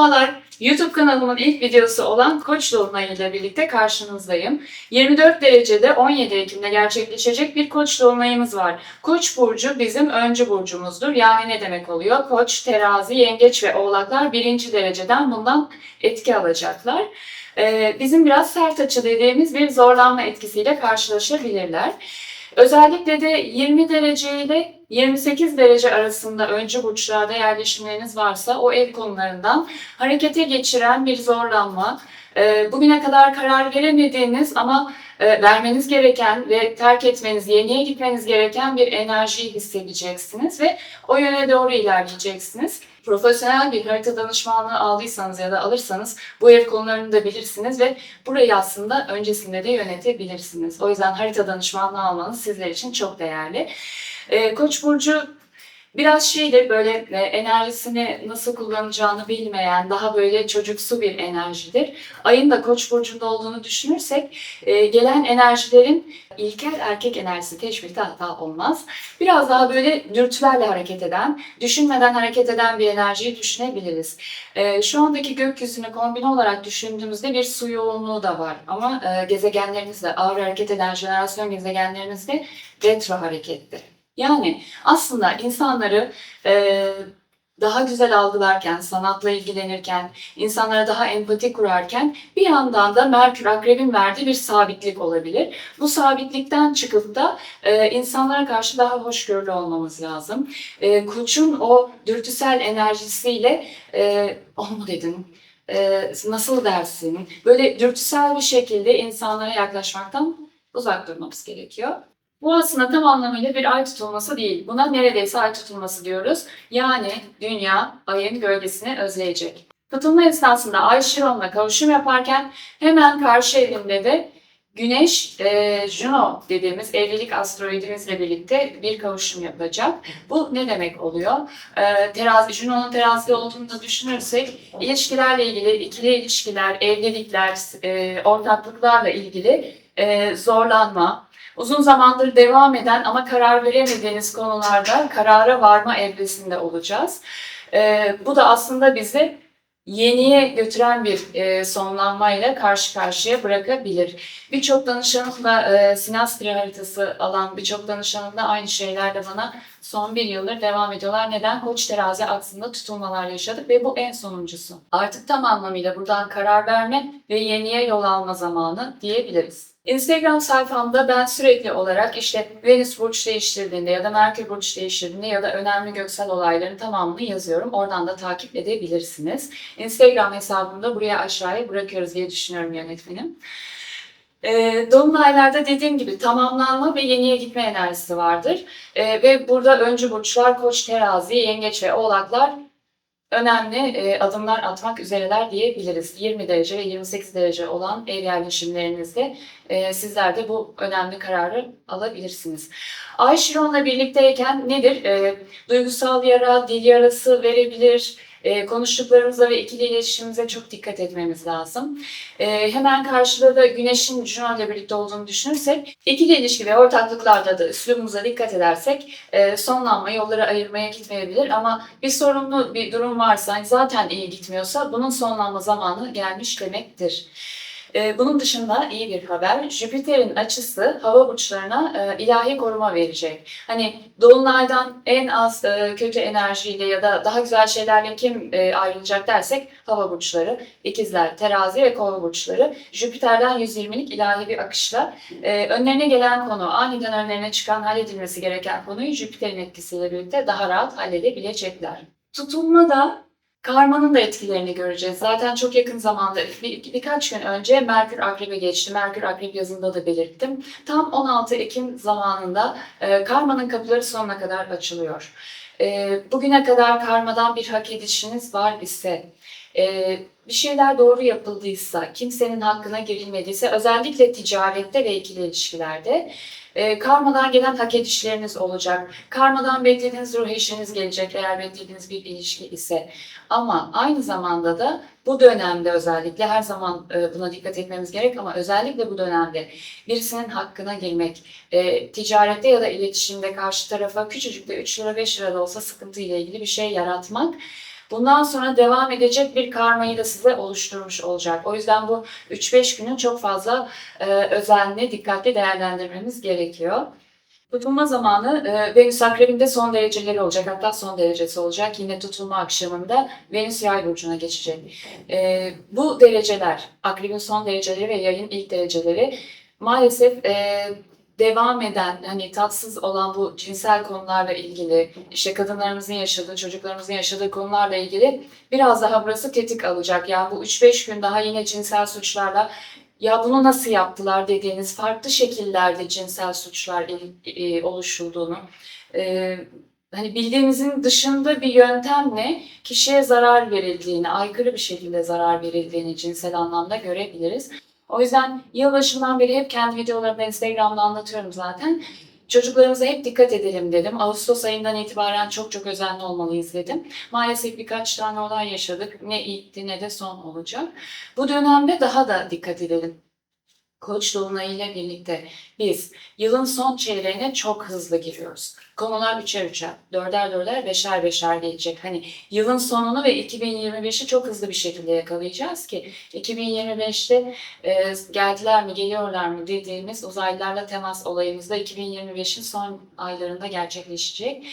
Merhabalar, YouTube kanalımın ilk videosu olan Koç Dolunay ile birlikte karşınızdayım. 24 derecede 17 Ekim'de gerçekleşecek bir Koç Dolunayımız var. Koç burcu bizim öncü burcumuzdur. Yani ne demek oluyor? Koç, terazi, yengeç ve oğlaklar birinci dereceden bundan etki alacaklar. Ee, bizim biraz sert açı dediğimiz bir zorlanma etkisiyle karşılaşabilirler. Özellikle de 20 derece ile 28 derece arasında öncü burçlarda yerleşimleriniz varsa o ev konularından harekete geçiren bir zorlanma, e, bugüne kadar karar veremediğiniz ama e, vermeniz gereken ve terk etmeniz, yeniye gitmeniz gereken bir enerjiyi hissedeceksiniz ve o yöne doğru ilerleyeceksiniz. Profesyonel bir harita danışmanlığı aldıysanız ya da alırsanız bu ev konularını da bilirsiniz ve burayı aslında öncesinde de yönetebilirsiniz. O yüzden harita danışmanlığı almanız sizler için çok değerli. Ee, Koç burcu biraz şeydir böyle e, enerjisini nasıl kullanacağını bilmeyen, daha böyle çocuksu bir enerjidir. Ayın da Koç burcunda olduğunu düşünürsek e, gelen enerjilerin ilkel erkek enerjisi teşbihte hata olmaz. Biraz daha böyle dürtülerle hareket eden, düşünmeden hareket eden bir enerjiyi düşünebiliriz. E, şu andaki gökyüzünü kombine olarak düşündüğümüzde bir su yoğunluğu da var. Ama e, gezegenlerimiz de ağır hareket eden jenerasyon gezegenlerimiz de retro hareketli. Yani aslında insanları e, daha güzel algılarken, sanatla ilgilenirken, insanlara daha empati kurarken bir yandan da Merkür Akrep'in verdiği bir sabitlik olabilir. Bu sabitlikten çıkıp da e, insanlara karşı daha hoşgörülü olmamız lazım. E, Koç'un o dürtüsel enerjisiyle e, o mu dedin? E, nasıl dersin? Böyle dürtüsel bir şekilde insanlara yaklaşmaktan uzak durmamız gerekiyor. Bu aslında tam anlamıyla bir ay tutulması değil. Buna neredeyse ay tutulması diyoruz. Yani dünya ayın gölgesini özleyecek. Tutulma esnasında Ay Şiron'la kavuşum yaparken hemen karşı evinde de Güneş, e, Juno dediğimiz evlilik asteroidimizle birlikte bir kavuşum yapacak. Bu ne demek oluyor? E, terazi, Juno'nun terazide olduğunu da düşünürsek ilişkilerle ilgili, ikili ilişkiler, evlilikler, e, ortaklıklarla ilgili e, zorlanma, uzun zamandır devam eden ama karar veremediğiniz konularda karara varma evresinde olacağız. Ee, bu da aslında bizi yeniye götüren bir e, sonlanmayla karşı karşıya bırakabilir. Birçok danışanımla e, sinastri haritası alan birçok danışanım da aynı şeylerle bana son bir yıldır devam ediyorlar. Neden? Koç terazi aksında tutulmalar yaşadık ve bu en sonuncusu. Artık tam anlamıyla buradan karar verme ve yeniye yol alma zamanı diyebiliriz. Instagram sayfamda ben sürekli olarak işte Venüs burç değiştirdiğinde ya da Merkür burç değiştirdiğinde ya da önemli göksel olayların tamamını yazıyorum. Oradan da takip edebilirsiniz. Instagram hesabımda buraya aşağıya bırakıyoruz diye düşünüyorum yönetmenim. E, Dolunaylarda dediğim gibi tamamlanma ve yeniye gitme enerjisi vardır. E, ve burada öncü burçlar Koç, Terazi, Yengeç ve Oğlaklar önemli e, adımlar atmak üzereler diyebiliriz. 20 derece ve 28 derece olan ev yerleşimlerinizde e, sizler de bu önemli kararı alabilirsiniz. Ay Şiron'la birlikteyken nedir? E, duygusal yara, dil yarası verebilir, e, konuştuklarımıza ve ikili iletişimimize çok dikkat etmemiz lazım. E, hemen karşıda da Güneş'in Juno ile birlikte olduğunu düşünürsek, ikili ilişki ve ortaklıklarda da üslubumuza dikkat edersek e, sonlanma yolları ayırmaya gitmeyebilir ama bir sorunlu bir durum varsa zaten iyi gitmiyorsa bunun sonlanma zamanı gelmiş demektir. Ee, Bunun dışında iyi bir haber. Jüpiter'in açısı hava burçlarına e, ilahi koruma verecek. Hani dolunaydan en az e, kötü enerjiyle ya da daha güzel şeylerle kim e, ayrılacak dersek hava burçları, ikizler, terazi ve kova burçları. Jüpiter'den 120'lik ilahi bir akışla önlerine gelen konu, aniden önlerine çıkan halledilmesi gereken konuyu Jüpiter'in etkisiyle birlikte daha rahat halledebilecekler. Tutulmada Karmanın da etkilerini göreceğiz. Zaten çok yakın zamanda bir, birkaç gün önce Merkür Akrep'e geçti. Merkür Akrep yazında da belirttim. Tam 16 Ekim zamanında e, karmanın kapıları sonuna kadar açılıyor. E, bugüne kadar karmadan bir hak edişiniz var ise, e, bir şeyler doğru yapıldıysa, kimsenin hakkına girilmediyse, özellikle ticarette ve ikili ilişkilerde e, karmadan gelen hak edişleriniz olacak. Karmadan beklediğiniz ruh eşiniz gelecek eğer beklediğiniz bir ilişki ise. Ama aynı zamanda da bu dönemde özellikle her zaman e, buna dikkat etmemiz gerek ama özellikle bu dönemde birisinin hakkına girmek, e, ticarette ya da iletişimde karşı tarafa küçücük de 3 lira 5 lira da olsa sıkıntı ile ilgili bir şey yaratmak Bundan sonra devam edecek bir karmayı da size oluşturmuş olacak. O yüzden bu 3-5 günü çok fazla e, özenli, dikkatli değerlendirmemiz gerekiyor. Tutulma zamanı e, Venüs Akrep'inde son dereceleri olacak. Hatta son derecesi olacak. Yine tutulma akşamında Venüs Yay burcuna geçecek. E, bu dereceler, Akrep'in son dereceleri ve Yay'ın ilk dereceleri maalesef e, devam eden, hani tatsız olan bu cinsel konularla ilgili, işte kadınlarımızın yaşadığı, çocuklarımızın yaşadığı konularla ilgili biraz daha burası tetik alacak. Yani bu 3-5 gün daha yine cinsel suçlarla ya bunu nasıl yaptılar dediğiniz farklı şekillerde cinsel suçlar e, oluşulduğunu, e, hani bildiğimizin dışında bir yöntemle kişiye zarar verildiğini, aykırı bir şekilde zarar verildiğini cinsel anlamda görebiliriz. O yüzden yılbaşından beri hep kendi videolarımda Instagram'da anlatıyorum zaten. Çocuklarımıza hep dikkat edelim dedim. Ağustos ayından itibaren çok çok özenli olmalıyız dedim. Maalesef birkaç tane olay yaşadık. Ne ilkti ne de son olacak. Bu dönemde daha da dikkat edelim. Koç dolunayı ile birlikte biz yılın son çeyreğine çok hızlı giriyoruz. Konular üçer üçer, dörder dörder, beşer beşer gelecek. Hani yılın sonunu ve 2025'i çok hızlı bir şekilde yakalayacağız ki 2025'te e, geldiler mi geliyorlar mı dediğimiz uzaylılarla temas olayımız da 2025'in son aylarında gerçekleşecek.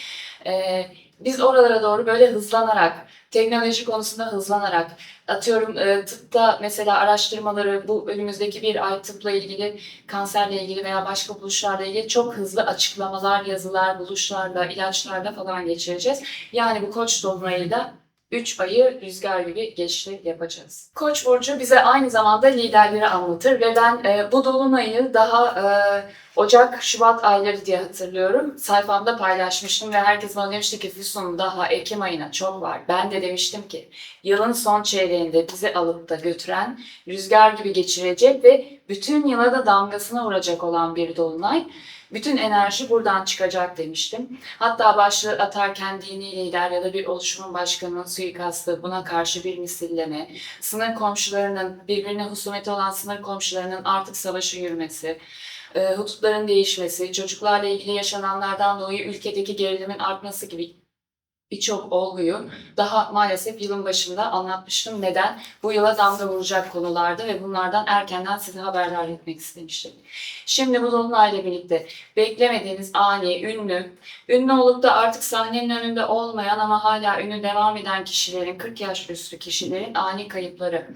E, biz oralara doğru böyle hızlanarak, teknoloji konusunda hızlanarak, atıyorum e, tıpta mesela araştırmaları bu önümüzdeki bir ay tıpla ilgili, kanserle ilgili veya başka buluşlarla ilgili çok hızlı açıklamalar, yazılar, buluşlarla, ilaçlarla falan geçireceğiz. Yani bu koç dolunayı da 3 ayı rüzgar gibi geçti yapacağız. Koç burcu bize aynı zamanda liderleri anlatır ve ben e, bu dolunayı daha e, Ocak, Şubat ayları diye hatırlıyorum. Sayfamda paylaşmıştım ve herkes bana demişti ki Füsun daha Ekim ayına çok var. Ben de demiştim ki yılın son çeyreğinde bizi alıp da götüren, rüzgar gibi geçirecek ve bütün yıla da damgasına vuracak olan bir dolunay. Bütün enerji buradan çıkacak demiştim. Hatta başlığı atarken dini lider ya da bir oluşumun başkanının suikastı, buna karşı bir misilleme, sınır komşularının, birbirine husumeti olan sınır komşularının artık savaşı yürümesi, e, değişmesi, çocuklarla ilgili yaşananlardan dolayı ülkedeki gerilimin artması gibi birçok olguyu daha maalesef yılın başında anlatmıştım. Neden? Bu yıla damga vuracak konulardı ve bunlardan erkenden size haberdar etmek istemiştim. Şimdi bu dolunayla birlikte beklemediğiniz ani, ünlü, ünlü olup da artık sahnenin önünde olmayan ama hala ünlü devam eden kişilerin, 40 yaş üstü kişilerin ani kayıpları,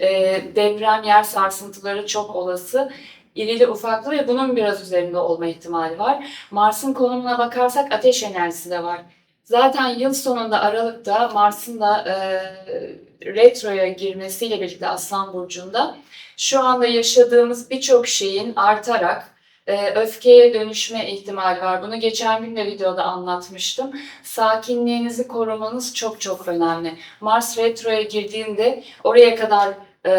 e, deprem, yer sarsıntıları çok olası irili ufaklı ve bunun biraz üzerinde olma ihtimali var. Mars'ın konumuna bakarsak ateş enerjisi de var. Zaten yıl sonunda Aralık'ta Mars'ın da e, retroya girmesiyle birlikte Aslan Burcu'nda şu anda yaşadığımız birçok şeyin artarak e, öfkeye dönüşme ihtimali var. Bunu geçen gün de videoda anlatmıştım. Sakinliğinizi korumanız çok çok önemli. Mars retroya girdiğinde oraya kadar e,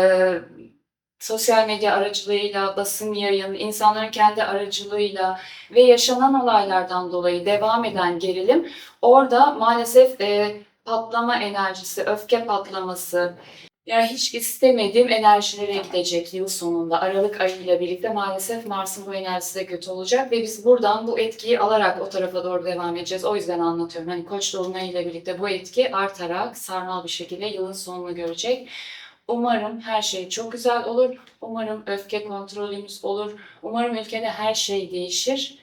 sosyal medya aracılığıyla, basın yayın, insanların kendi aracılığıyla ve yaşanan olaylardan dolayı devam eden gerilim orada maalesef e, patlama enerjisi, öfke patlaması, yani hiç istemediğim enerjilere gidecek yıl sonunda. Aralık ayıyla birlikte maalesef Mars'ın bu enerjisi de kötü olacak ve biz buradan bu etkiyi alarak o tarafa doğru devam edeceğiz. O yüzden anlatıyorum. Hani Koç dolunayıyla birlikte bu etki artarak sarmal bir şekilde yılın sonunu görecek. Umarım her şey çok güzel olur. Umarım öfke kontrolümüz olur. Umarım ülkede her şey değişir.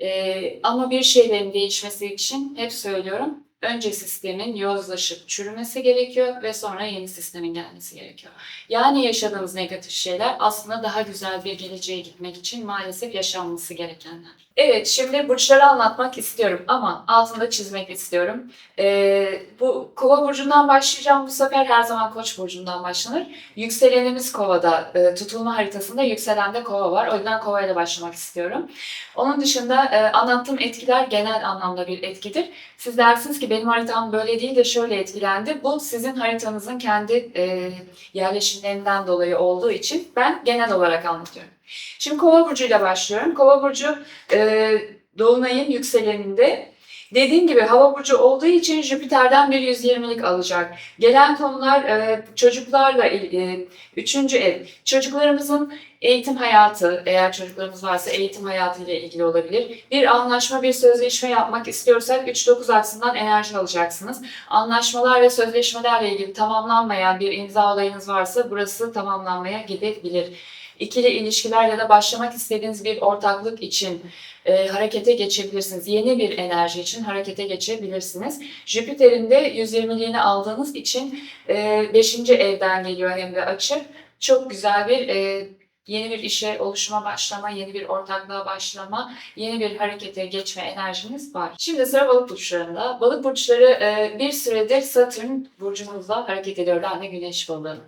Ee, ama bir şeylerin değişmesi için hep söylüyorum. Önce sistemin yozlaşıp çürümesi gerekiyor ve sonra yeni sistemin gelmesi gerekiyor. Yani yaşadığımız negatif şeyler aslında daha güzel bir geleceğe gitmek için maalesef yaşanması gerekenler. Evet, şimdi burçları anlatmak istiyorum ama altında çizmek istiyorum. Ee, bu kova burcundan başlayacağım. Bu sefer her zaman koç burcundan başlanır. Yükselenimiz kovada, e, tutulma haritasında yükselende kova var. O yüzden kovayla başlamak istiyorum. Onun dışında e, anlattığım etkiler genel anlamda bir etkidir. Siz dersiniz ki benim haritam böyle değil de şöyle etkilendi. Bu sizin haritanızın kendi e, yerleşimlerinden dolayı olduğu için ben genel olarak anlatıyorum. Şimdi kova burcuyla başlıyorum. Kova burcu e, dolunayın yükseleninde Dediğim gibi hava burcu olduğu için Jüpiter'den bir 120'lik alacak. Gelen konular e, çocuklarla ilgili. Üçüncü ev. Çocuklarımızın eğitim hayatı, eğer çocuklarımız varsa eğitim hayatı ile ilgili olabilir. Bir anlaşma, bir sözleşme yapmak istiyorsak 3-9 aksından enerji alacaksınız. Anlaşmalar ve sözleşmelerle ilgili tamamlanmayan bir imza olayınız varsa burası tamamlanmaya gidebilir. İkili ilişkiler ya da başlamak istediğiniz bir ortaklık için e, harekete geçebilirsiniz. Yeni bir enerji için harekete geçebilirsiniz. Jüpiter'in de 120'liğini aldığınız için 5. evden geliyor hem de açık. Çok güzel bir e, yeni bir işe oluşma başlama, yeni bir ortaklığa başlama, yeni bir harekete geçme enerjiniz var. Şimdi sıra balık burçlarında. Balık burçları e, bir süredir Satürn burcumuzla hareket ediyor. Yani güneş balığı.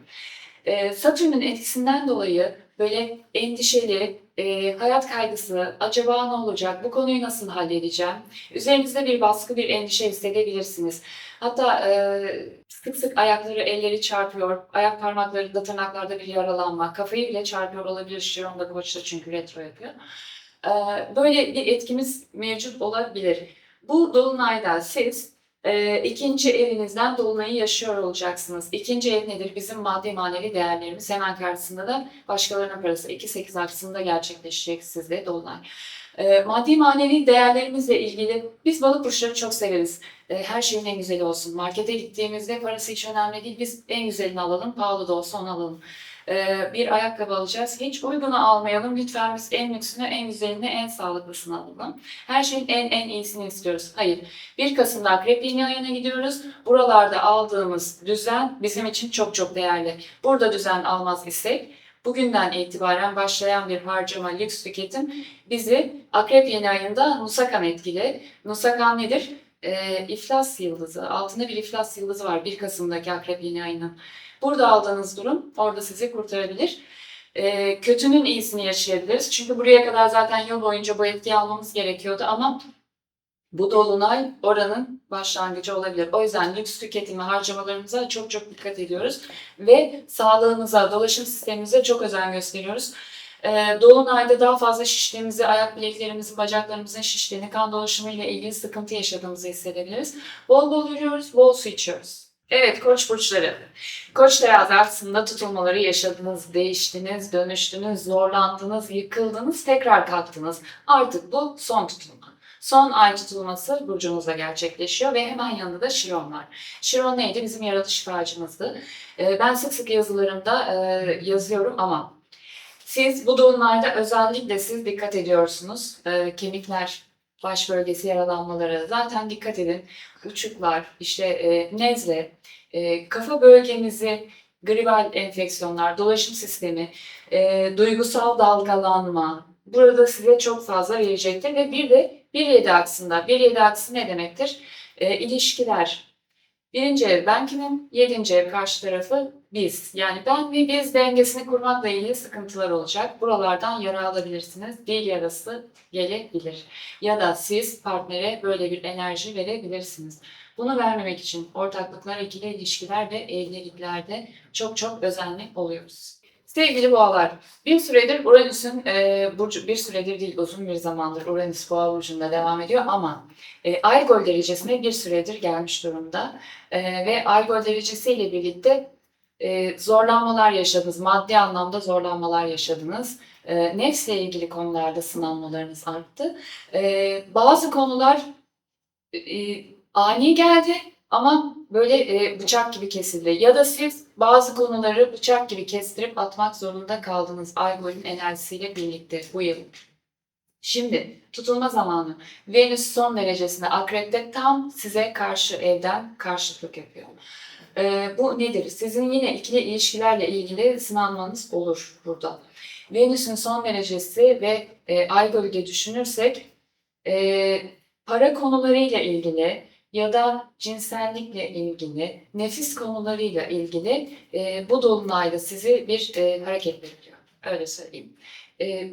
E, Satürn'ün etkisinden dolayı böyle endişeli, e, hayat kaygısı, acaba ne olacak, bu konuyu nasıl halledeceğim? Üzerinizde bir baskı, bir endişe hissedebilirsiniz. Hatta e, sık sık ayakları, elleri çarpıyor, ayak parmaklarında, tırnaklarda bir yaralanma, kafayı bile çarpıyor olabilir. Şiron'da koçta çünkü retro yapıyor. E, böyle bir etkimiz mevcut olabilir. Bu dolunayda siz e, ikinci evinizden dolunayı yaşıyor olacaksınız. İkinci ev nedir? Bizim maddi manevi değerlerimiz. Hemen karşısında da başkalarının parası 2-8 aksında gerçekleşecek sizde dolunay. E, maddi manevi değerlerimizle ilgili biz balık burçları çok severiz. E, her şeyin en güzeli olsun. Markete gittiğimizde parası hiç önemli değil. Biz en güzelini alalım. Pahalı da olsa onu alalım. E, bir ayakkabı alacağız. Hiç uygunu almayalım. Lütfen biz en lüksünü, en güzelini, en sağlıklısını alalım. Her şeyin en en iyisini istiyoruz. Hayır. 1 Kasım'da Akrep Yeni ayına gidiyoruz. Buralarda aldığımız düzen bizim için çok çok değerli. Burada düzen almaz isek bugünden itibaren başlayan bir harcama, lüks tüketim bizi Akrep Yeni ayında Nusakan etkili. Nusakan nedir? Ee, iflas yıldızı. Altında bir iflas yıldızı var 1 Kasım'daki Akrep Yeni ayının. Burada aldığınız durum orada sizi kurtarabilir. Ee, kötünün iyisini yaşayabiliriz. Çünkü buraya kadar zaten yıl boyunca bu etkiyi almamız gerekiyordu ama bu dolunay oranın başlangıcı olabilir. O yüzden lüks tüketimi harcamalarımıza çok çok dikkat ediyoruz. Ve sağlığımıza, dolaşım sistemimize çok özen gösteriyoruz. Ee, Dolunayda daha fazla şiştiğimizi, ayak bileklerimizin, bacaklarımızın şiştiğini, kan dolaşımı ile ilgili sıkıntı yaşadığımızı hissedebiliriz. Bol bol yürüyoruz, bol su içiyoruz. Evet, koç burçları. Koç terazi aksında tutulmaları yaşadınız, değiştiniz, dönüştünüz, zorlandınız, yıkıldınız, tekrar kalktınız. Artık bu son tutulma. Son ay tutulması burcunuzda gerçekleşiyor ve hemen yanında da Şiron var. Şiron neydi? Bizim yaratış şifacımızdı. Ee, ben sık sık yazılarımda e, yazıyorum ama siz bu durumlarda özellikle siz dikkat ediyorsunuz. Ee, kemikler, baş bölgesi yaralanmaları zaten dikkat edin. Uçuklar, işte e, nezle, e, kafa bölgemizi gribal enfeksiyonlar, dolaşım sistemi, e, duygusal dalgalanma burada size çok fazla verecektir ve bir de 1-7 aksında. 1-7 aksı ne demektir? E, ilişkiler. Birinci ev ben? Yedinci ev karşı tarafı biz. Yani ben ve biz dengesini kurmakla ilgili sıkıntılar olacak. Buralardan yara alabilirsiniz. Dil yarası gelebilir. Ya da siz partnere böyle bir enerji verebilirsiniz. Bunu vermemek için ortaklıklar, ikili ilişkiler ve evliliklerde çok çok özenli oluyoruz. Sevgili boğalar, bir süredir Uranüs'ün, e, burcu, bir süredir değil uzun bir zamandır Uranüs boğa burcunda devam ediyor ama e, Ay Gol derecesine bir süredir gelmiş durumda. E, ve Ay Gol derecesiyle birlikte e, zorlanmalar yaşadınız, maddi anlamda zorlanmalar yaşadınız. E, nefsle ilgili konularda sınanmalarınız arttı. E, bazı konular e, ani geldi ama böyle e, bıçak gibi kesildi. Ya da siz bazı konuları bıçak gibi kestirip atmak zorunda kaldınız Aygol'ün enerjisiyle birlikte bu yıl. Şimdi tutulma zamanı. Venüs son derecesinde akrepte tam size karşı evden karşılık yapıyor. Ee, bu nedir? Sizin yine ikili ilişkilerle ilgili sınanmanız olur burada. Venüs'ün son derecesi ve e, ay bölge düşünürsek e, para konularıyla ilgili ya da cinsellikle ilgili, nefis konularıyla ilgili e, bu dolunayda sizi bir e, hareket bekliyor. Öyle söyleyeyim. E,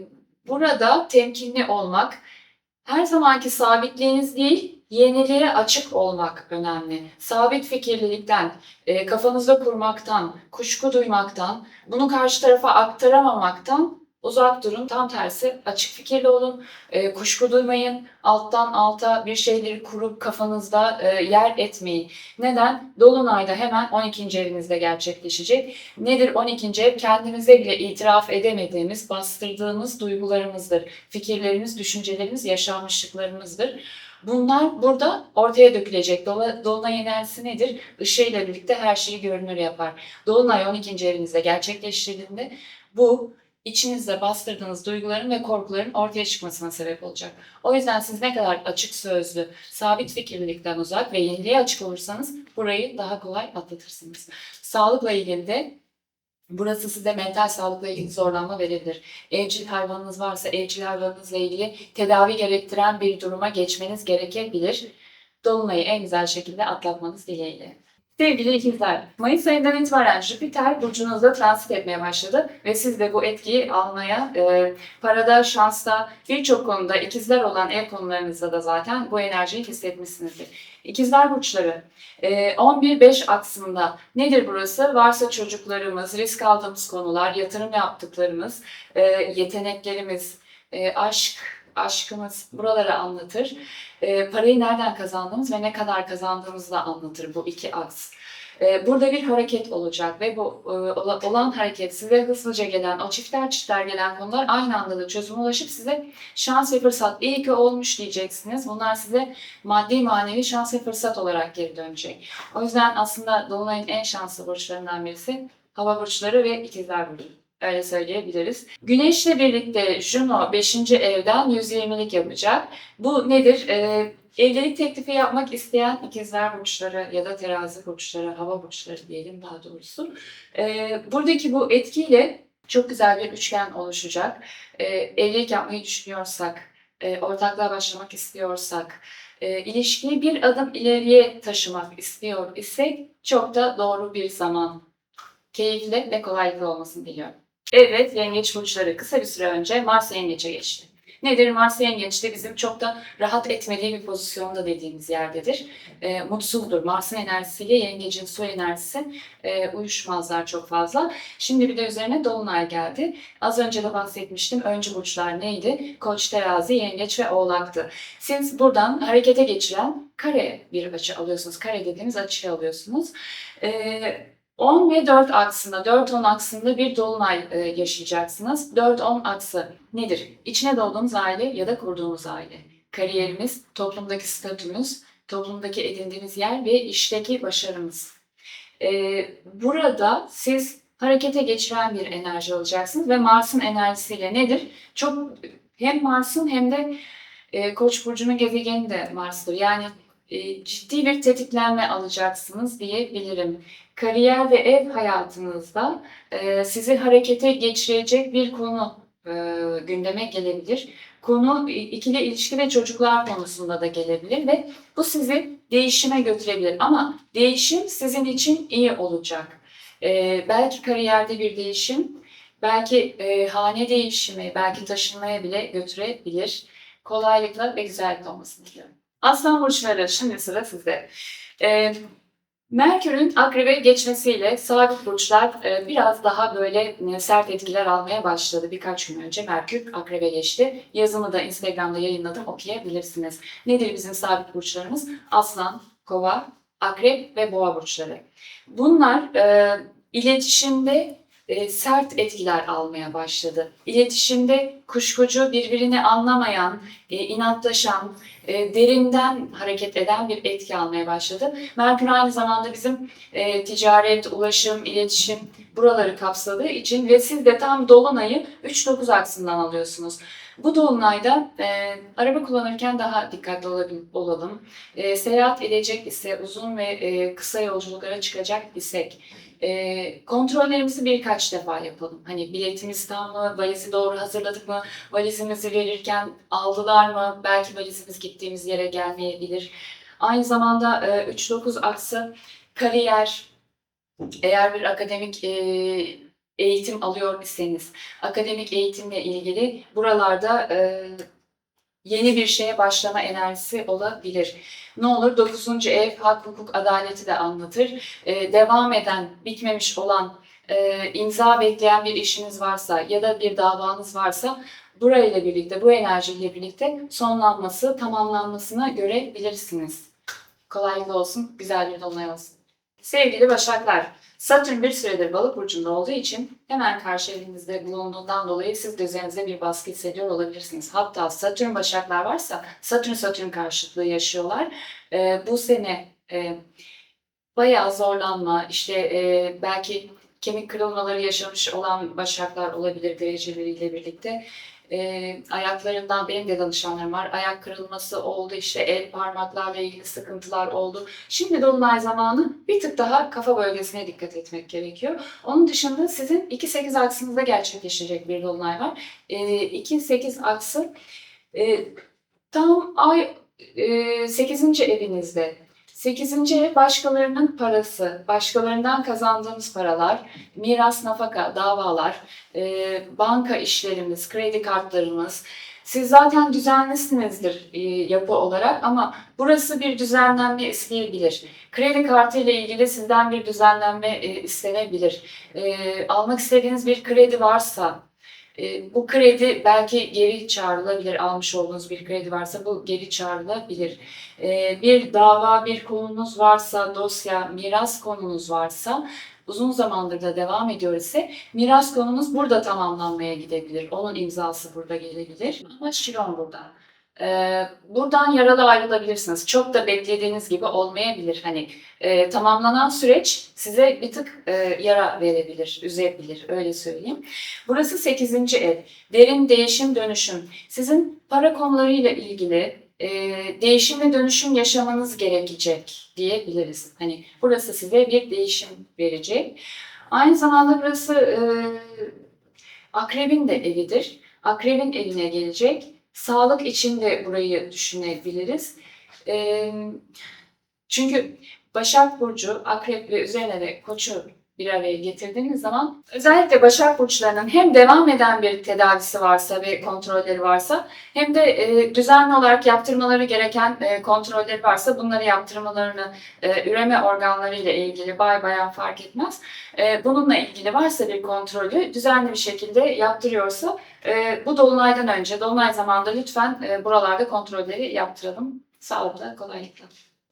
burada temkinli olmak, her zamanki sabitliğiniz değil, yeniliğe açık olmak önemli. Sabit fikirlilikten, kafanızda kurmaktan, kuşku duymaktan, bunu karşı tarafa aktaramamaktan Uzak durun. Tam tersi açık fikirli olun. E, kuşku duymayın. Alttan alta bir şeyleri kurup kafanızda e, yer etmeyin. Neden? Dolunayda hemen 12. evinizde gerçekleşecek. Nedir 12. ev? Kendimize bile itiraf edemediğimiz, bastırdığımız duygularımızdır. Fikirlerimiz, düşüncelerimiz, yaşanmışlıklarımızdır. Bunlar burada ortaya dökülecek. Dolunay enerjisi nedir? Işığıyla birlikte her şeyi görünür yapar. Dolunay 12. evinizde gerçekleştirildiğinde bu içinizde bastırdığınız duyguların ve korkuların ortaya çıkmasına sebep olacak. O yüzden siz ne kadar açık sözlü, sabit fikirlilikten uzak ve yeniliğe açık olursanız burayı daha kolay atlatırsınız. Sağlıkla ilgili de burası size mental sağlıkla ilgili zorlanma verebilir. Evcil hayvanınız varsa evcil hayvanınızla ilgili tedavi gerektiren bir duruma geçmeniz gerekebilir. Dolunayı en güzel şekilde atlatmanız dileğiyle. Sevgili ikizler, Mayıs ayından itibaren Jüpiter burcunuzda transit etmeye başladı ve siz de bu etkiyi almaya, e, parada, şansta, birçok konuda ikizler olan ev konularınızda da zaten bu enerjiyi hissetmişsinizdir. İkizler burçları, e, 11-5 aksında nedir burası? Varsa çocuklarımız, risk aldığımız konular, yatırım yaptıklarımız, e, yeteneklerimiz, e, aşk, aşkımız buraları anlatır. E, parayı nereden kazandığımız ve ne kadar kazandığımızı da anlatır bu iki aks. E, burada bir hareket olacak ve bu e, ola- olan hareket size hızlıca gelen, o çifter çifter gelen konular aynı anda da çözüme ulaşıp size şans ve fırsat. İyi ki olmuş diyeceksiniz. Bunlar size maddi manevi şans ve fırsat olarak geri dönecek. O yüzden aslında Dolunay'ın en şanslı burçlarından birisi hava burçları ve ikizler burcu. Öyle söyleyebiliriz. Güneşle birlikte Juno 5. evden 120'lik yapacak. Bu nedir? Ee, evlilik teklifi yapmak isteyen ikizler burçları ya da terazi burçları, hava burçları diyelim daha doğrusu. Ee, buradaki bu etkiyle çok güzel bir üçgen oluşacak. Ee, evlilik yapmayı düşünüyorsak, e, ortaklığa başlamak istiyorsak, e, ilişkiyi bir adım ileriye taşımak istiyor isek çok da doğru bir zaman. Keyifli ve kolaylıkla olmasını diliyorum. Evet, yengeç burçları kısa bir süre önce Mars yengeçe geçti. Nedir? Mars yengeçte bizim çok da rahat etmediği bir pozisyonda dediğimiz yerdedir. E, mutsuzdur. Mars'ın enerjisiyle yengecin su enerjisi e, uyuşmazlar çok fazla. Şimdi bir de üzerine Dolunay geldi. Az önce de bahsetmiştim. Öncü burçlar neydi? Koç, terazi, yengeç ve oğlaktı. Siz buradan harekete geçiren kare bir açı alıyorsunuz. Kare dediğimiz açıyı alıyorsunuz. E, 10 ve 4 aksında, 4-10 aksında bir dolunay e, yaşayacaksınız. 4-10 aksı nedir? İçine doğduğumuz aile ya da kurduğumuz aile. Kariyerimiz, toplumdaki statümüz, toplumdaki edindiğimiz yer ve işteki başarımız. E, burada siz harekete geçiren bir enerji alacaksınız ve Mars'ın enerjisiyle nedir? Çok hem Mars'ın hem de e, Koç burcunun gezegeni de Mars'tır. Yani ciddi bir tetiklenme alacaksınız diyebilirim kariyer ve ev hayatınızda e, sizi harekete geçirecek bir konu e, gündeme gelebilir. Konu ikili ilişki ve çocuklar konusunda da gelebilir ve bu sizi değişime götürebilir. Ama değişim sizin için iyi olacak. E, belki kariyerde bir değişim, belki e, hane değişimi, belki taşınmaya bile götürebilir. Kolaylıkla ve güzellikle olmasını diliyorum. Aslan burçları şimdi sıra sizde. E, Merkür'ün akrebe geçmesiyle sabit burçlar e, biraz daha böyle e, sert etkiler almaya başladı. Birkaç gün önce Merkür akrebe geçti. Yazımı da Instagram'da yayınladım okuyabilirsiniz. Nedir bizim sabit burçlarımız? Aslan, kova, akrep ve boğa burçları. Bunlar e, iletişimde e, sert etkiler almaya başladı. İletişimde kuşkucu, birbirini anlamayan, e, inatlaşan, e, derinden hareket eden bir etki almaya başladı. Merkür aynı zamanda bizim ticaret, ulaşım, iletişim buraları kapsadığı için ve siz de tam Dolunay'ı 3-9 aksından alıyorsunuz. Bu Dolunay'da e, araba kullanırken daha dikkatli olalım. E, seyahat edecek ise, uzun ve e, kısa yolculuklara çıkacak isek, e, kontrollerimizi birkaç defa yapalım. Hani biletimiz tam mı, valizi doğru hazırladık mı, valizimizi verirken aldılar mı, belki valizimiz gittiğimiz yere gelmeyebilir. Aynı zamanda e, 3-9 aksı kariyer, eğer bir akademik e, eğitim alıyor iseniz, akademik eğitimle ilgili buralarda e, yeni bir şeye başlama enerjisi olabilir. Ne olur 9. ev hak, hukuk, adaleti de anlatır. E, devam eden, bitmemiş olan e, imza bekleyen bir işiniz varsa ya da bir davanız varsa burayla birlikte, bu enerjiyle birlikte sonlanması, tamamlanmasına görebilirsiniz. Kolaylıkla olsun, güzel bir dolunay olsun. Sevgili Başaklar, Satürn bir süredir balık burcunda olduğu için hemen karşı evinizde bulunduğundan dolayı siz de üzerinizde bir baskı hissediyor olabilirsiniz. Hatta Satürn Başaklar varsa Satürn Satürn karşıtlığı yaşıyorlar. Ee, bu sene e, bayağı zorlanma, işte e, belki kemik kırılmaları yaşamış olan Başaklar olabilir dereceleriyle birlikte. E, ayaklarından benim de danışanlarım var. Ayak kırılması oldu, işte el parmaklarla ilgili sıkıntılar oldu. Şimdi dolunay zamanı bir tık daha kafa bölgesine dikkat etmek gerekiyor. Onun dışında sizin 2-8 aksınızda gerçekleşecek bir dolunay var. E, 2-8 aksı e, tam ay e, 8. evinizde. 8. ev başkalarının parası, başkalarından kazandığımız paralar, miras, nafaka, davalar, e, banka işlerimiz, kredi kartlarımız. Siz zaten düzenlisinizdir e, yapı olarak ama burası bir düzenlenme isteyebilir. Kredi kartı ile ilgili sizden bir düzenlenme e, istenebilir. E, almak istediğiniz bir kredi varsa bu kredi belki geri çağrılabilir. Almış olduğunuz bir kredi varsa bu geri çağrılabilir. E, bir dava, bir konunuz varsa, dosya, miras konunuz varsa uzun zamandır da devam ediyor ise miras konunuz burada tamamlanmaya gidebilir. Onun imzası burada gelebilir. Ama Şiron burada. Ee, buradan yaralı ayrılabilirsiniz. Çok da beklediğiniz gibi olmayabilir. Hani e, tamamlanan süreç size bir tık e, yara verebilir, üzebilir öyle söyleyeyim. Burası 8. ev. Derin değişim dönüşüm. Sizin para konularıyla ilgili e, değişim ve dönüşüm yaşamanız gerekecek diyebiliriz. Hani burası size bir değişim verecek. Aynı zamanda burası e, akrebin de evidir. Akrebin evine gelecek. Sağlık için de burayı düşünebiliriz. Çünkü Başak Burcu, Akrep ve üzerine de Koç'u bir araya getirdiğiniz zaman özellikle Başak Burçlarının hem devam eden bir tedavisi varsa ve kontrolleri varsa hem de e, düzenli olarak yaptırmaları gereken e, kontrolleri varsa bunları yaptırmalarını e, üreme organları ile ilgili bay bayan fark etmez. E, bununla ilgili varsa bir kontrolü düzenli bir şekilde yaptırıyorsa e, bu dolunaydan önce, dolunay zamanında lütfen e, buralarda kontrolleri yaptıralım. Sağlıkla, kolaylıkla.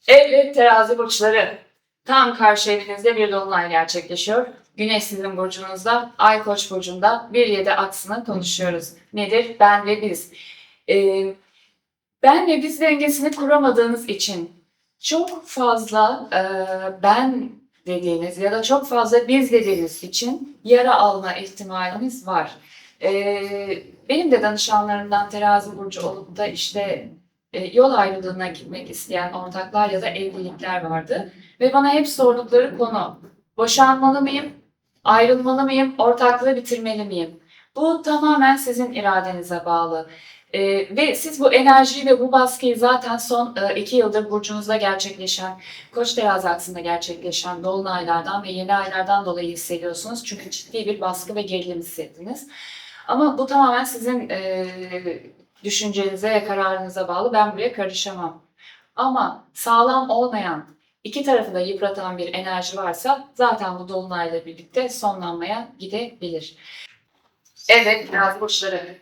Evet terazi burçları. Tam karşı evinizde bir dolunay gerçekleşiyor. Güneş sizin burcunuzda, Ay Koç burcunda bir yedi aksını konuşuyoruz. Nedir? Ben ve biz. Ee, ben ve biz dengesini kuramadığınız için çok fazla e, ben dediğiniz ya da çok fazla biz dediğiniz için yara alma ihtimaliniz var. Ee, benim de danışanlarımdan terazi burcu olup da işte e, yol ayrılığına gitmek isteyen ortaklar ya da evlilikler vardı. Ve bana hep sordukları konu boşanmalı mıyım, ayrılmalı mıyım, ortaklığı bitirmeli miyim? Bu tamamen sizin iradenize bağlı. Ee, ve siz bu enerjiyi ve bu baskıyı zaten son e, iki yıldır burcunuzda gerçekleşen, Koç terazi aksında gerçekleşen dolunaylardan ve yeni aylardan dolayı hissediyorsunuz. Çünkü ciddi bir baskı ve gerilim hissettiniz. Ama bu tamamen sizin e, düşüncenize ve kararınıza bağlı. Ben buraya karışamam. Ama sağlam olmayan, iki tarafı da yıpratan bir enerji varsa zaten bu dolunayla birlikte sonlanmaya gidebilir. Evet, biraz burçları.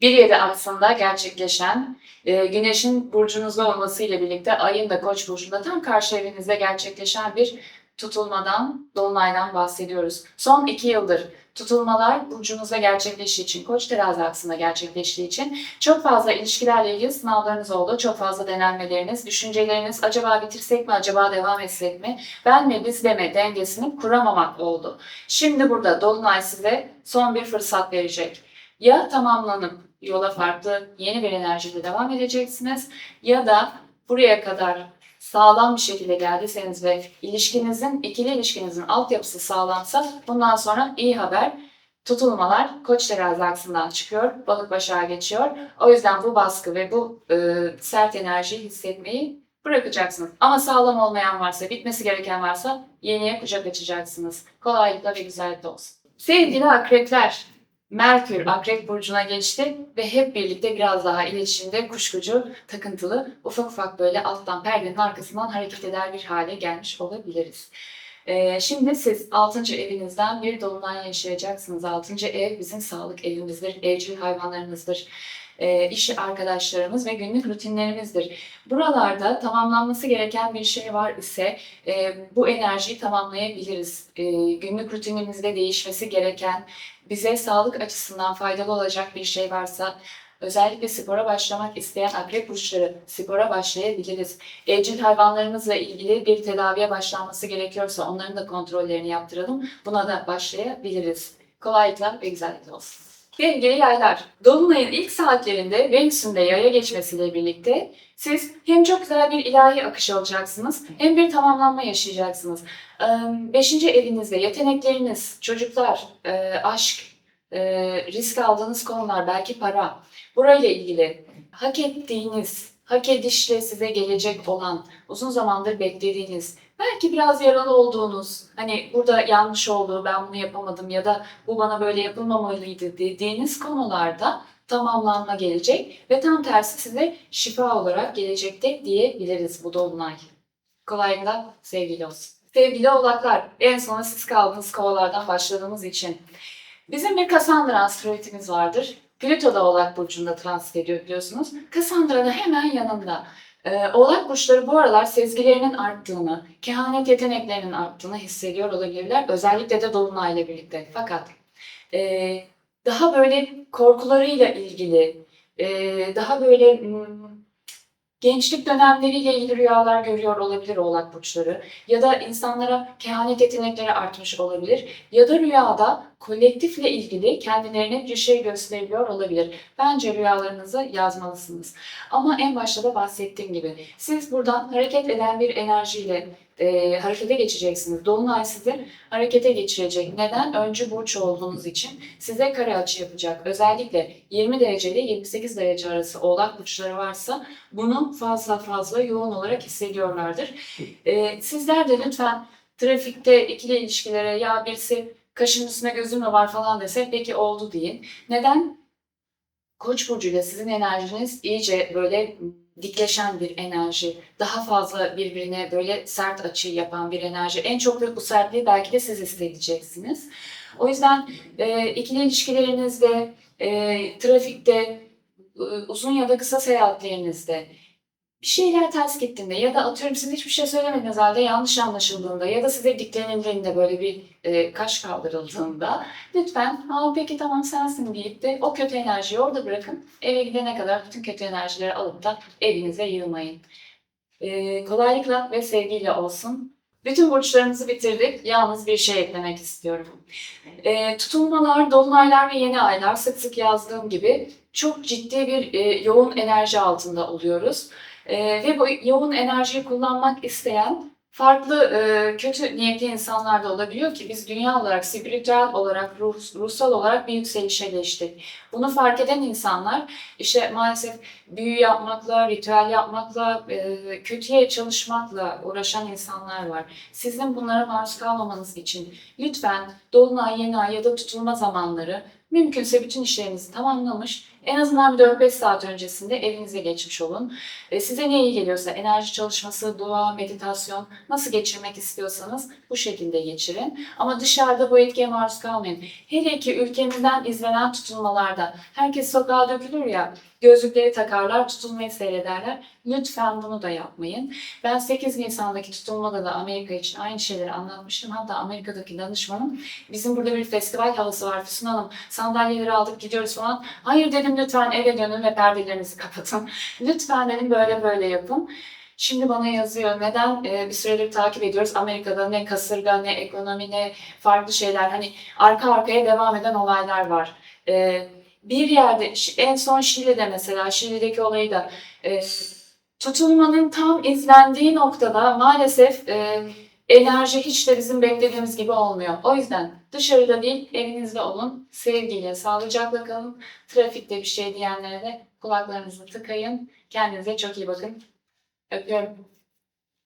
Bir yedi aslında gerçekleşen e, Güneş'in burcunuzda olmasıyla birlikte ayın da Koç burcunda tam karşı evinizde gerçekleşen bir tutulmadan, dolunaydan bahsediyoruz. Son iki yıldır tutulmalar burcunuzda gerçekleştiği için, koç terazi aksında gerçekleştiği için çok fazla ilişkilerle ilgili sınavlarınız oldu. Çok fazla denenmeleriniz, düşünceleriniz acaba bitirsek mi, acaba devam etsek mi, ben mi biz de mi dengesini kuramamak oldu. Şimdi burada Dolunay size son bir fırsat verecek. Ya tamamlanıp yola farklı yeni bir enerjiyle devam edeceksiniz ya da buraya kadar sağlam bir şekilde geldiyseniz ve ilişkinizin, ikili ilişkinizin altyapısı sağlamsa bundan sonra iyi haber. Tutulmalar koç terazi aksından çıkıyor, balık başağa geçiyor. O yüzden bu baskı ve bu e, sert enerjiyi hissetmeyi bırakacaksınız. Ama sağlam olmayan varsa, bitmesi gereken varsa yeniye kucak açacaksınız. Kolaylıkla ve güzellikle olsun. Sevgili akrepler, Merkür Akrep Burcu'na geçti ve hep birlikte biraz daha iletişimde kuşkucu, takıntılı, ufak ufak böyle alttan perdenin arkasından hareket eder bir hale gelmiş olabiliriz. Ee, şimdi siz 6. evinizden bir dolunay yaşayacaksınız. 6. ev bizim sağlık evimizdir, evcil hayvanlarımızdır, e, iş arkadaşlarımız ve günlük rutinlerimizdir. Buralarda tamamlanması gereken bir şey var ise e, bu enerjiyi tamamlayabiliriz. E, günlük rutinimizde değişmesi gereken, bize sağlık açısından faydalı olacak bir şey varsa Özellikle spora başlamak isteyen akrep burçları spora başlayabiliriz. Evcil hayvanlarımızla ilgili bir tedaviye başlanması gerekiyorsa onların da kontrollerini yaptıralım. Buna da başlayabiliriz. Kolaylıkla ve güzellikle olsun. Sevgili yaylar, Dolunay'ın ilk saatlerinde Venüs'ün de yaya geçmesiyle birlikte siz hem çok güzel bir ilahi akış alacaksınız hem bir tamamlanma yaşayacaksınız. Beşinci evinizde yetenekleriniz, çocuklar, aşk, risk aldığınız konular, belki para, burayla ilgili hak ettiğiniz, hak edişle size gelecek olan, uzun zamandır beklediğiniz, belki biraz yaralı olduğunuz, hani burada yanlış oldu, ben bunu yapamadım ya da bu bana böyle yapılmamalıydı dediğiniz konularda tamamlanma gelecek ve tam tersi size şifa olarak gelecekte diyebiliriz bu dolunay. Kolaylıkla sevgili olsun. Sevgili oğlaklar, en sona siz kaldığınız kovalardan başladığımız için bizim bir Cassandra asteroidimiz vardır. Plüto da Oğlak Burcu'nda transit ediyor biliyorsunuz. Cassandra da hemen yanında. Ee, Oğlak burçları bu aralar sezgilerinin arttığını, kehanet yeteneklerinin arttığını hissediyor olabilirler. Özellikle de Dolunay'la birlikte. Fakat e, daha böyle korkularıyla ilgili, e, daha böyle hmm, gençlik dönemleriyle ilgili rüyalar görüyor olabilir Oğlak burçları. Ya da insanlara kehanet yetenekleri artmış olabilir. Ya da rüyada kolektifle ilgili kendilerine bir şey gösterebiliyor olabilir. Bence rüyalarınızı yazmalısınız. Ama en başta da bahsettiğim gibi siz buradan hareket eden bir enerjiyle e, harekete geçeceksiniz. Dolunay sizi harekete geçirecek. Neden? Öncü burç olduğunuz için size kare açı yapacak. Özellikle 20 derece ile 28 derece arası oğlak burçları varsa bunu fazla fazla yoğun olarak hissediyorlardır. E, sizler de lütfen trafikte ikili ilişkilere ya birisi kaşın üstüne gözüm mü var falan dese peki oldu deyin. Neden? Koç burcuyla sizin enerjiniz iyice böyle dikleşen bir enerji, daha fazla birbirine böyle sert açı yapan bir enerji. En çok da bu sertliği belki de siz hissedeceksiniz. O yüzden e, ikili ilişkilerinizde, e, trafikte, e, uzun ya da kısa seyahatlerinizde bir şeyler ters gittiğinde ya da atıyorum siz hiçbir şey söylemediğiniz halde yanlış anlaşıldığında ya da size diklenildiğinde böyle bir e, kaş kaldırıldığında lütfen Aa, peki tamam sensin deyip de o kötü enerjiyi orada bırakın. Eve gidene kadar bütün kötü enerjileri alıp da evinize yığmayın. E, kolaylıkla ve sevgiyle olsun. Bütün burçlarımızı bitirdik. Yalnız bir şey eklemek istiyorum. E, tutulmalar, dolunaylar ve yeni aylar sık sık yazdığım gibi çok ciddi bir e, yoğun enerji altında oluyoruz. E, ve bu yoğun enerjiyi kullanmak isteyen farklı e, kötü niyetli insanlar da olabiliyor ki biz dünya olarak, spiritüel olarak, ruh, ruhsal olarak bir yükselişe geçtik. Bunu fark eden insanlar işte maalesef büyü yapmakla, ritüel yapmakla, e, kötüye çalışmakla uğraşan insanlar var. Sizin bunlara maruz kalmamanız için lütfen dolunay, yeni ay ya da tutulma zamanları mümkünse bütün işlerinizi tamamlamış, en azından bir 4-5 saat öncesinde evinize geçmiş olun. E, size ne iyi geliyorsa enerji çalışması, dua, meditasyon nasıl geçirmek istiyorsanız bu şekilde geçirin. Ama dışarıda bu etkiye maruz kalmayın. Hele ki ülkemizden izlenen tutulmalarda herkes sokağa dökülür ya gözlükleri takarlar, tutulmayı seyrederler. Lütfen bunu da yapmayın. Ben 8 Nisan'daki tutulmada da Amerika için aynı şeyleri anlatmıştım. Hatta Amerika'daki danışmanım bizim burada bir festival havası var Füsun Hanım. Sandalyeleri aldık gidiyoruz falan. Hayır dedim lütfen eve dönün ve perdelerinizi kapatın. Lütfen dedim böyle böyle yapın. Şimdi bana yazıyor. Neden? Ee, bir süredir takip ediyoruz. Amerika'da ne kasırga, ne ekonomi, ne farklı şeyler. Hani arka arkaya devam eden olaylar var. Ee, bir yerde, en son Şili'de mesela, Şili'deki olayı da e, tutulmanın tam izlendiği noktada maalesef e, enerji hiç de bizim beklediğimiz gibi olmuyor. O yüzden dışarıda değil, evinizde olun. Sevgiyle, sağlıcakla kalın. Trafikte bir şey diyenlere de kulaklarınızı tıkayın. Kendinize çok iyi bakın. Öpüyorum.